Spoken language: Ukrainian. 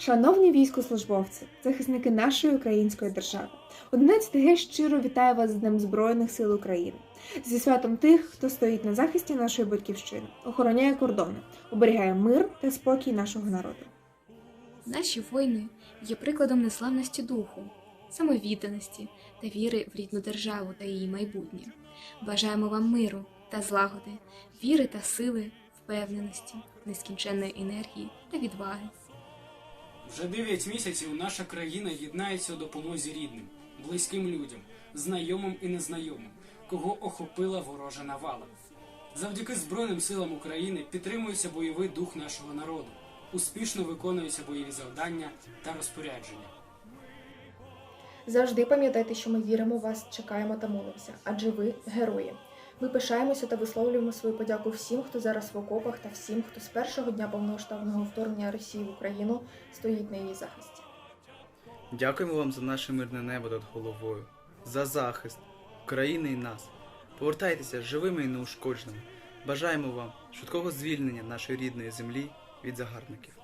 Шановні військовослужбовці, захисники нашої української держави, 11 г щиро вітаю вас з Днем Збройних сил України. Зі святом тих, хто стоїть на захисті нашої батьківщини, охороняє кордони, оберігає мир та спокій нашого народу. Наші воїни є прикладом незламності духу, самовідданості та віри в рідну державу та її майбутнє. Бажаємо вам миру та злагоди, віри та сили, впевненості, нескінченної енергії та відваги. Вже 9 місяців наша країна єднається у допомозі рідним, близьким людям, знайомим і незнайомим, кого охопила ворожа навала. Завдяки Збройним силам України підтримується бойовий дух нашого народу, успішно виконуються бойові завдання та розпорядження. Завжди пам'ятайте, що ми віримо в вас, чекаємо та молимося, адже ви герої. Ми пишаємося та висловлюємо свою подяку всім, хто зараз в окопах, та всім, хто з першого дня повномасштабного вторгнення Росії в Україну стоїть на її захисті. Дякуємо вам за наше мирне небо над головою, за захист України і нас. Повертайтеся живими і неушкодженими. Бажаємо вам швидкого звільнення нашої рідної землі від загарбників.